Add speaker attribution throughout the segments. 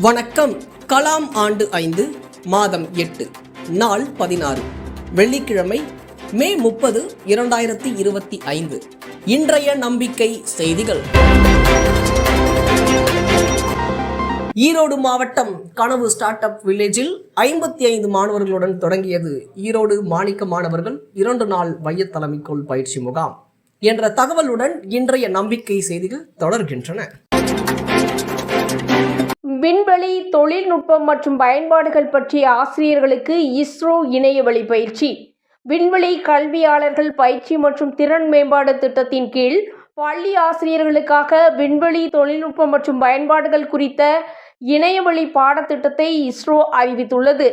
Speaker 1: வணக்கம். கலாம் ஆண்டு ஐந்து மாதம் எட்டு நாள் பதினாறு. வெள்ளிக்கிழமை மே முப்பது இரண்டாயிரத்தி இருபத்தி ஐந்து. இன்றைய நம்பிக்கை செய்திகள். ஈரோடு மாவட்டம் கனவு ஸ்டார்ட் அப் வில்லேஜில் ஐம்பத்தி ஐந்து மாணவர்களுடன் தொடங்கியது. ஈரோடு மாணிக்க மாணவர்கள் இரண்டு நாள் மைய தலைமைக்குள் பயிற்சி முகாம் என்ற தகவலுடன் இன்றைய நம்பிக்கை செய்திகள் தொடர்கின்றன.
Speaker 2: விண்வெளி தொழில்நுட்பம் மற்றும் பயன்பாடுகள் பற்றிய ஆசிரியர்களுக்கு இஸ்ரோ இணையவழி பயிற்சி. விண்வெளி கல்வியாளர்கள் பயிற்சி மற்றும் திறன் மேம்பாடு திட்டத்தின் கீழ் பள்ளி ஆசிரியர்களுக்காக விண்வெளி தொழில்நுட்பம் மற்றும் பயன்பாடுகள் குறித்த இணையவழி பாடத்திட்டத்தை இஸ்ரோ அறிவித்துள்ளது.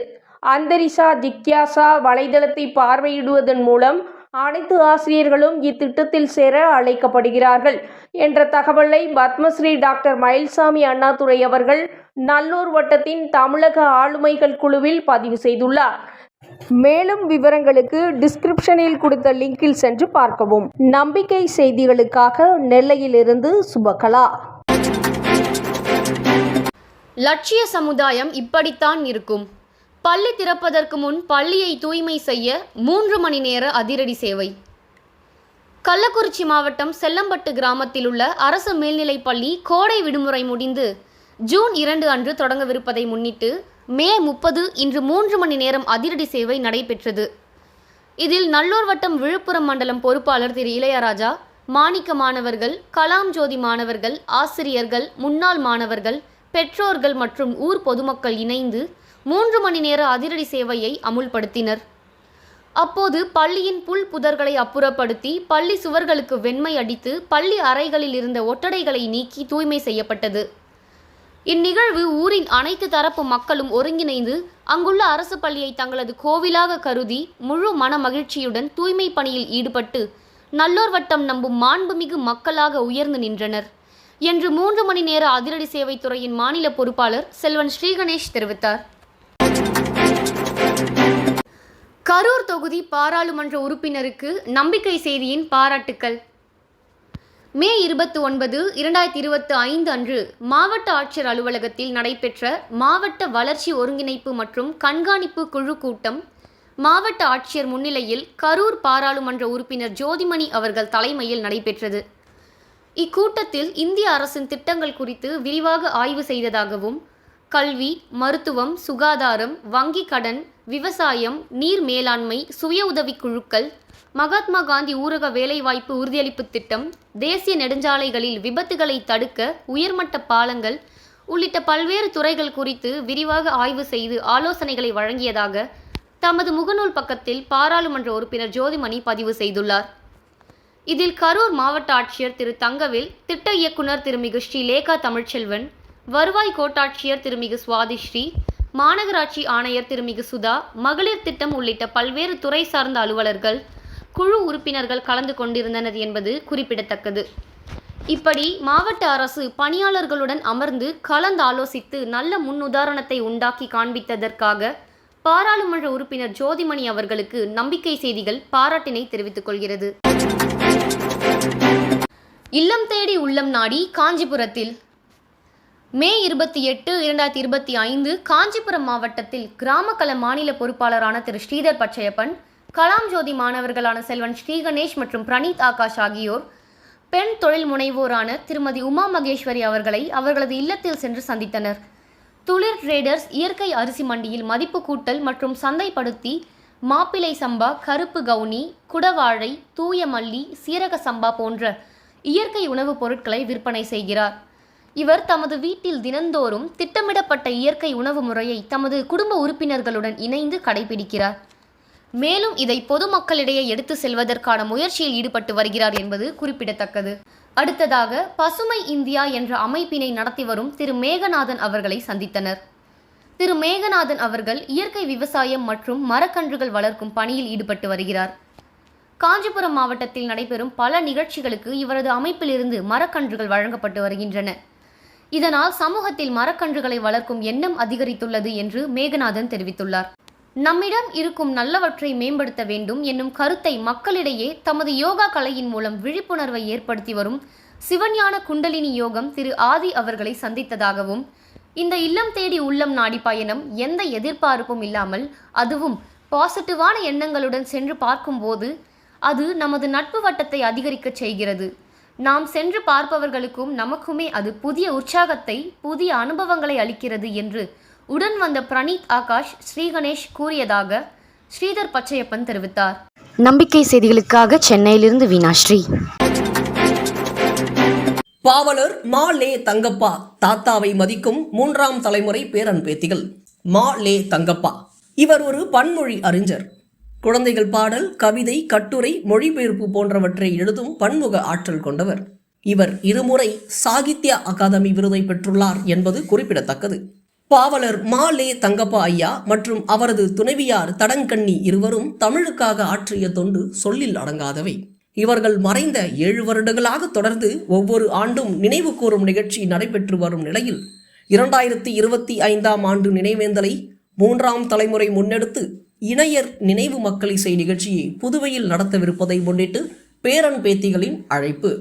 Speaker 2: அந்தரிசா திக்யாசா வலைதளத்தை பார்வையிடுவதன் மூலம் அனைத்து ஆசிரியர்களும் இத்திட்டத்தில் சேர அழைக்கப்படுகிறார்கள். என்ற தகவலை பத்மஸ்ரீ டாக்டர் மயில்சாமி அண்ணாதுரை அவர்கள் நல்லூர் வட்டத்தின் தமிழக ஆளுமைகள் குழுவில் பதிவு செய்துள்ளார். மேலும் விவரங்களுக்கு டிஸ்கிரிப்ஷனில் கொடுத்த லிங்கில் சென்று பார்க்கவும். நம்பிக்கை செய்திகளுக்காக நெல்லையிலிருந்து சுபகலா.
Speaker 3: லட்சிய சமுதாயம் இப்படித்தான் இருக்கும். பள்ளி திறப்பதற்கு முன் பள்ளியை தூய்மை செய்ய மூன்று மணி நேர அதிரடி சேவை. கள்ளக்குறிச்சி மாவட்டம் செல்லம்பட்டு கிராமத்தில் உள்ள அரசு மேல்நிலைப் பள்ளி கோடை விடுமுறை முடிந்து ஜூன் இரண்டு அன்று தொடங்கவிருப்பதை முன்னிட்டு மே முப்பது இன்று மூன்று மணி நேரம் அதிரடி சேவை நடைபெற்றது. இதில் நல்லூர் வட்டம் விழுப்புரம் மண்டலம் பொறுப்பாளர் திரு இளையராஜா மாணிக்க மாணவர்கள் கலாம் ஜோதி மாணவர்கள் ஆசிரியர்கள் முன்னாள் மாணவர்கள் பெற்றோர்கள் மற்றும் ஊர் பொதுமக்கள் இணைந்து மூன்று மணி நேர அதிரடி சேவையை அமுல்படுத்தினர். அப்போது பள்ளியின் புல் புதர்களை அப்புறப்படுத்தி பள்ளி சுவர்களுக்கு வெண்மை அடித்து பள்ளி அறைகளில் இருந்த ஒட்டடைகளை நீக்கி தூய்மை செய்யப்பட்டது. இந்நிகழ்வு ஊரின் அனைத்து தரப்பு மக்களும் ஒருங்கிணைந்து அங்குள்ள அரசு பள்ளியை தங்களது கோவிலாக கருதி முழு மன மகிழ்ச்சியுடன் தூய்மை பணியில் ஈடுபட்டு நல்லோர் வட்டம் நம்பும் மாண்புமிகு மக்களாக உயர்ந்து நின்றனர். என்று மூன்று மணி நேர அதிரடி சேவை துறையின் மாநில பொறுப்பாளர் செல்வன் ஸ்ரீகணேஷ் தெரிவித்தார். கரூர் தொகுதி பாராளுமன்ற உறுப்பினருக்கு நம்பிக்கை செய்தியின் பாராட்டுக்கள். மே இருபத்தி ஒன்பது இரண்டாயிரத்தி இருபத்தி ஐந்து அன்று மாவட்ட ஆட்சியர் அலுவலகத்தில் நடைபெற்ற மாவட்ட வளர்ச்சி ஒருங்கிணைப்பு மற்றும் கண்காணிப்பு குழு கூட்டம் மாவட்ட ஆட்சியர் முன்னிலையில் கரூர் பாராளுமன்ற உறுப்பினர் ஜோதிமணி அவர்கள் தலைமையில் நடைபெற்றது. இக்கூட்டத்தில் இந்திய அரசின் திட்டங்கள் குறித்து விரிவாக ஆய்வு செய்ததாகவும் கல்வி மருத்துவம் சுகாதாரம் வங்கி கடன் விவசாயம் நீர் மேலாண்மை சுய உதவிக் குழுக்கள் மகாத்மா காந்தி ஊரக வேலைவாய்ப்பு உறுதியளிப்பு திட்டம் தேசிய நெடுஞ்சாலைகளில் விபத்துகளை தடுக்க உயர்மட்ட பாலங்கள் உள்ளிட்ட பல்வேறு துறைகள் குறித்து விரிவாக ஆய்வு செய்து ஆலோசனைகளை வழங்கியதாக தமது முகநூல் பக்கத்தில் பாராளுமன்ற உறுப்பினர் ஜோதிமணி பதிவு செய்துள்ளார். இதில் கரூர் மாவட்ட ஆட்சியர் திரு தங்கவேல் திட்ட இயக்குனர் திருமிகு ஸ்ரீ லேகா தமிழ்ச்செல்வன் வருவாய் கோட்டாட்சியர் திருமிகு சுவாதிஸ்ரீ மாநகராட்சி ஆணையர் திருமிகு சுதா மகளிர் திட்டம் உள்ளிட்ட பல்வேறு துறை சார்ந்த அலுவலர்கள் குழு உறுப்பினர்கள் கலந்து கொண்டிருந்தனர் என்பது குறிப்பிடத்தக்கது. இப்படி மாவட்ட அரசு பணியாளர்களுடன் அமர்ந்து கலந்தாலோசித்து நல்ல முன்னுதாரணத்தை உண்டாக்கி காண்பித்ததற்காக பாராளுமன்ற உறுப்பினர் ஜோதிமணி அவர்களுக்கு நம்பிக்கை செய்திகள் பாராட்டினை தெரிவித்துக் கொள்கிறது. இல்லம் தேடி உள்ளம் நாடி காஞ்சிபுரத்தில் மே இருபத்தி எட்டு இரண்டாயிரத்தி இருபத்தி ஐந்து காஞ்சிபுரம் மாவட்டத்தில் கிராமக்கல மாநில பொறுப்பாளரான திரு. ஸ்ரீதர் பச்சையப்பன் கலாம் ஜோதி மாணவர்களான செல்வன் ஸ்ரீகணேஷ் மற்றும் பிரணீத் ஆகாஷ் ஆகியோர் பெண் தொழில் முனைவோரான திருமதி உமா மகேஸ்வரி அவர்களை அவர்களது இல்லத்தில் சென்று சந்தித்தனர். துளிர் ட்ரேடர்ஸ் இயற்கை அரிசி மண்டியில் மதிப்பு கூட்டல் மற்றும் சந்தைப்படுத்தி மாப்பிளை சம்பா கருப்பு கவுனி குடவாழை தூய மல்லி சீரக சம்பா போன்ற இயற்கை உணவுப் பொருட்களை விற்பனை செய்கிறார். இவர் தமது வீட்டில் தினந்தோறும் திட்டமிடப்பட்ட இயற்கை உணவு முறையை தமது குடும்ப உறுப்பினர்களுடன் இணைந்து கடைபிடிக்கிறார். மேலும் இதை பொதுமக்களிடையே எடுத்து செல்வதற்கான முயற்சியில் ஈடுபட்டு வருகிறார் என்பது குறிப்பிடத்தக்கது. அடுத்ததாக பசுமை இந்தியா என்ற அமைப்பினை நடத்தி வரும் திரு. மேகநாதன் அவர்களை சந்தித்தனர். திரு. மேகநாதன் அவர்கள் இயற்கை விவசாயம் மற்றும் மரக்கன்றுகள் வளர்க்கும் பணியில் ஈடுபட்டு வருகிறார். காஞ்சிபுரம் மாவட்டத்தில் நடைபெறும் பல நிகழ்ச்சிகளுக்கு இவரது அமைப்பிலிருந்து மரக்கன்றுகள் வழங்கப்பட்டு வருகின்றன. இதனால் சமூகத்தில் மரக்கன்றுகளை வளர்க்கும் எண்ணம் அதிகரித்துள்ளது என்று மேகநாதன் தெரிவித்துள்ளார். நம்மிடம் இருக்கும் நல்லவற்றை மேம்படுத்த வேண்டும் என்னும் கருத்தை மக்களிடையே தமது யோகா கலையின் மூலம் விழிப்புணர்வை ஏற்படுத்தி வரும் சிவஞான குண்டலினி யோகம் திரு ஆதி அவர்களை சந்தித்ததாகவும் இந்த இல்லம் தேடி உள்ளம் நாடி பயணம் எந்த எதிர்பார்ப்பும் இல்லாமல் அதுவும் பாசிட்டிவான எண்ணங்களுடன் சென்று பார்க்கும்போது அது நமது நட்பு வட்டத்தை அதிகரிக்கச் செய்கிறது. நாம் சென்று பார்ப்பவர்களுக்கும் நமக்குமே அது புதிய உற்சாகத்தை புதிய அனுபவங்களை அளிக்கிறது என்று உடன் வந்த பிரணீத் ஆகாஷ் ஸ்ரீகணேஷ் கூறியதாக ஸ்ரீதர் பச்சையப்பன் தெரிவித்தார்.
Speaker 4: நம்பிக்கை செய்திகளுக்காக சென்னையிலிருந்து வீணாஸ்ரீ
Speaker 1: பாவலர் மா லே தங்கப்பா தாத்தாவை மதிக்கும் மூன்றாம் தலைமுறை பேரன் பேத்திகள் மா லே தங்கப்பா. இவர் ஒரு பன்மொழி அறிஞர். குழந்தைகள் பாடல் கவிதை கட்டுரை மொழிபெயர்ப்பு போன்றவற்றை எழுதும் பன்முக ஆற்றல் கொண்டவர். இவர் இருமுறை சாகித்ய அகாதமி விருதை பெற்றுள்ளார் என்பது குறிப்பிடத்தக்கது. பாவலர் மாலே தங்கப்பா ஐயா மற்றும் அவரது துணைவியார் தடங்கண்ணி இருவரும் தமிழுக்காக ஆற்றிய தொண்டு சொல்லில் அடங்காதவை. இவர்கள் மறைந்த ஏழு வருடங்களாக தொடர்ந்து ஒவ்வொரு ஆண்டும் நினைவு கூறும் நிகழ்ச்சி நடைபெற்று வரும் நிலையில் இரண்டாயிரத்தி இருபத்தி ஐந்தாம் ஆண்டு நினைவேந்தலை மூன்றாம் தலைமுறை முன்னெடுத்து இணையர் நினைவு மக்கள் இசை நிகழ்ச்சியை புதுவையில் நடத்தவிருப்பதை முன்னிட்டு பேரன் பேத்திகளின் அழைப்பு.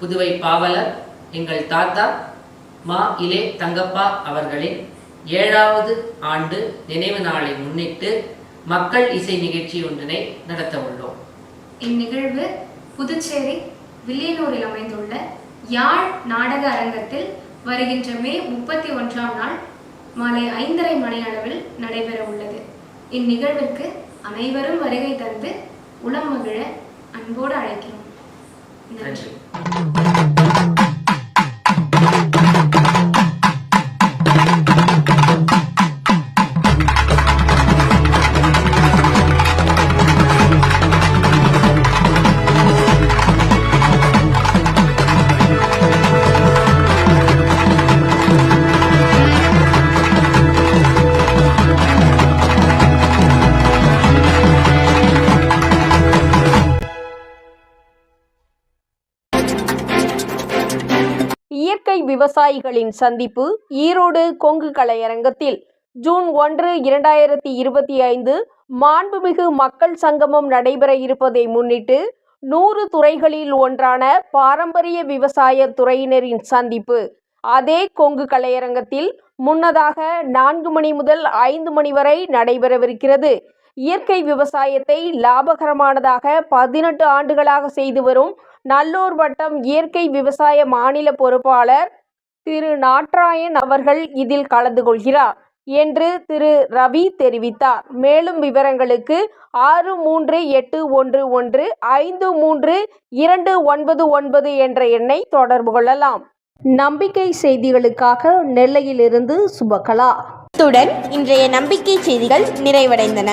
Speaker 5: புதுவை பாவலர் எங்கள் தாத்தா மா இலே தங்கப்பா அவர்களின் ஏழாவது ஆண்டு நினைவு நாளை முன்னிட்டு மக்கள் இசை நிகழ்ச்சி ஒன்றினை நடத்த உள்ளோம்.
Speaker 6: இந்நிகழ்வு புதுச்சேரி வில்லியனூரில் அமைந்துள்ள யாழ் நாடக அரங்கத்தில் வருகின்ற மே முப்பத்தி ஒன்றாம் நாள் மாலை ஐந்தரை மணி அளவில் நடைபெற உள்ளது. இந்நிகழ்விற்கு அனைவரும் வருகை தந்து உளம் மகிழ அன்போடு அழைக்கிறோம்.
Speaker 5: நன்றி
Speaker 2: இயற்கை விவசாயிகளின் சந்திப்பு ஈரோடு கொங்கு கலையரங்கத்தில். ஜூன் ஒன்று இரண்டாயிரத்தி இருபத்தி ஐந்து மாண்புமிகு மக்கள் சங்கமம் நடைபெற இருப்பதை முன்னிட்டு நூறு துறைகளில் ஒன்றான பாரம்பரிய விவசாய துறையினரின் சந்திப்பு. அதே கொங்கு கலையரங்கத்தில் முன்னதாக நான்கு மணி முதல் ஐந்து மணி வரை நடைபெறவிருக்கிறது. இயற்கை விவசாயத்தை லாபகரமானதாக பதினெட்டு ஆண்டுகளாக செய்து வரும் நல்லூர் வட்டம் இயற்கை விவசாய மாநில பொறுப்பாளர் திரு நாட்ராயன் அவர்கள் இதில் கலந்து கொள்கிறார் என்று திரு ரவி தெரிவித்தார். மேலும் விவரங்களுக்கு ஆறு மூன்று எட்டு ஒன்று ஒன்று ஐந்து மூன்று இரண்டு ஒன்பது ஒன்பது என்ற எண்ணை தொடர்பு கொள்ளலாம். நம்பிக்கை செய்திகளுக்காக நெல்லையிலிருந்து சுபகலா.
Speaker 7: இத்துடன் இன்றைய நம்பிக்கை செய்திகள் நிறைவடைந்தன.